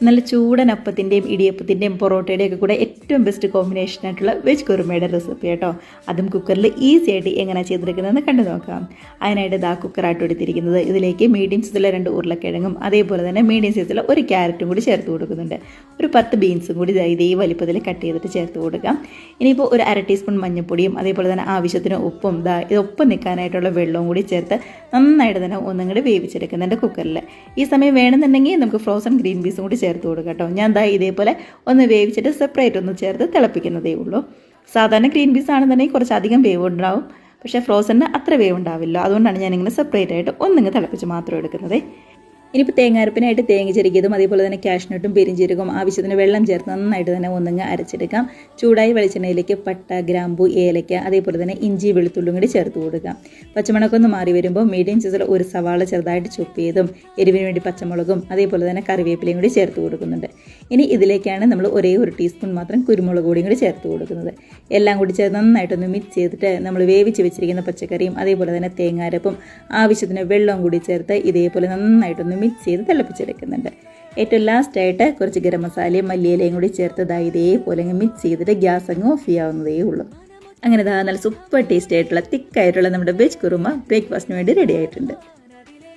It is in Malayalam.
നല്ല ചൂടൻ അപ്പത്തിന്റെയും ഇടിയപ്പത്തിന്റെയും പൊറോട്ടയുടെയും ഒക്കെ കൂടെ ഏറ്റവും ബെസ്റ്റ് കോമ്പിനേഷൻ ആയിട്ടുള്ള വെജ് കുറുമയുടെ റെസിപ്പി കേട്ടോ അതും കുക്കറിൽ ഈസി ആയിട്ട് എങ്ങനെ ചെയ്തെടുക്കുന്നതെന്ന് കണ്ടു നോക്കാം. അതിനായിട്ട് ഇതാ കുക്കറായിട്ട് എടുത്തിരിക്കുന്നത്. ഇതിലേക്ക് മീഡിയം സൈസിലെ രണ്ട് ഉരുളക്കിഴങ്ങും അതേപോലെ തന്നെ മീഡിയം സൈസിലെ ഒരു ക്യാരറ്റും കൂടി ചേർത്ത് കൊടുക്കുന്നുണ്ട്. ഒരു പത്ത് ബീൻസും കൂടി ഇതേ വലിപ്പത്തിൽ കട്ട് ചെയ്തിട്ട് ചേർത്ത് കൊടുക്കാം. ഇനിയിപ്പോൾ ഒരു അര ടീസ്പൂൺ മഞ്ഞൾപ്പൊടിയും അതേപോലെ തന്നെ ആവശ്യത്തിന് ഉപ്പും ദാ ഇത് ഒപ്പം നിൽക്കാനായിട്ടുള്ള വെള്ളവും കൂടി ചേർത്ത് നന്നായിട്ട് തന്നെ ഒന്നും കൂടി വേവിച്ചെടുക്കുന്നുണ്ട് കുക്കറിൽ ഈ സമയം വേണമെന്നുണ്ടെങ്കിൽ നമുക്ക് ഫ്രോസൺ ഗ്രീൻ പീസും കൂടി ചേർത്ത് കൊടുക്കാം കേട്ടോ. ഞാൻ ദാ ഇതേപോലെ ഒന്ന് വേവിച്ചിട്ട് സെപ്പറേറ്റ് ഒന്ന് ചേർത്ത് തിളപ്പിക്കുന്നതേ ഉള്ളൂ. സാധാരണ ഗ്രീൻ പീസ് ആണെന്നുണ്ടെങ്കിൽ കുറച്ചധികം വേവ് ഉണ്ടാവും. പക്ഷേ ഫ്രോസണിന് അത്ര വേവ് ഉണ്ടാവില്ല. അതുകൊണ്ടാണ് ഞാനിങ്ങനെ സെപ്പറേറ്റ് ആയിട്ട് ഒന്നിങ്ങ് തിളപ്പിച്ച് മാത്രം എടുക്കുന്നത്. ഇനിയിപ്പോൾ തേങ്ങാരപ്പിനായിട്ട് തേങ്ങ ചെരുകിയതും അതേപോലെ തന്നെ കാഷ്നട്ടും പെരിഞ്ചീരകവും ആവശ്യത്തിന് വെള്ളം ചേർത്ത് നന്നായിട്ട് തന്നെ ഒന്നങ്ങ് അരച്ചെടുക്കാം. ചൂടായി വെളിച്ചെണ്ണയിലേക്ക് പട്ട ഗ്രാമ്പു ഏലയ്ക്ക അതേപോലെ തന്നെ ഇഞ്ചി വെളുത്തുള്ളും കൂടി ചേർത്ത് കൊടുക്കാം. പച്ചമുളകൊന്ന് മാറി വരുമ്പോൾ മീഡിയം സൈസിൽ ഒരു സവാള ചെറുതായിട്ട് ചൊപ്പ് ചെയ്തും എരിവിന് വേണ്ടി പച്ചമുളകും അതേപോലെ തന്നെ കറിവേപ്പിലയും കൂടി ചേർത്ത് കൊടുക്കുന്നുണ്ട്. ഇനി ഇതിലേക്കാണ് നമ്മൾ ഒരേ ഒരു ടീസ്പൂൺ മാത്രം കുരുമുളക് പൊടിയും കൂടി ചേർത്ത് കൊടുക്കുന്നത്. എല്ലാം കൂടി ചേർത്ത് നന്നായിട്ടൊന്ന് മിക്സ് ചെയ്തിട്ട് നമ്മൾ വേവിച്ച് വെച്ചിരിക്കുന്ന പച്ചക്കറിയും അതേപോലെ തന്നെ തേങ്ങാരപ്പും ആവശ്യത്തിന് വെള്ളവും കൂടി ചേർത്ത് ഇതേപോലെ നന്നായിട്ടൊന്ന് മിക്സ് ചെയ്ത് തിളപ്പിച്ചെടുക്കുന്നുണ്ട്. ഏറ്റവും ലാസ്റ്റായിട്ട് കുറച്ച് ഗരം മസാലയും മല്ലിയിലയും കൂടി ചേർത്തതായി ഇതേപോലെ അങ്ങ് മിക്സ് ചെയ്തിട്ട് ഗ്യാസ് അങ്ങ് ഓഫ് ചെയ്യാവുന്നതേ ഉള്ളൂ. അങ്ങനെ ദാ നല്ല സൂപ്പർ ടേസ്റ്റി ആയിട്ടുള്ള തിക്കായിട്ടുള്ള നമ്മുടെ വെജ് കുറുമ ബ്രേക്ക്ഫാസ്റ്റിന് വേണ്ടി റെഡി ആയിട്ടുണ്ട്.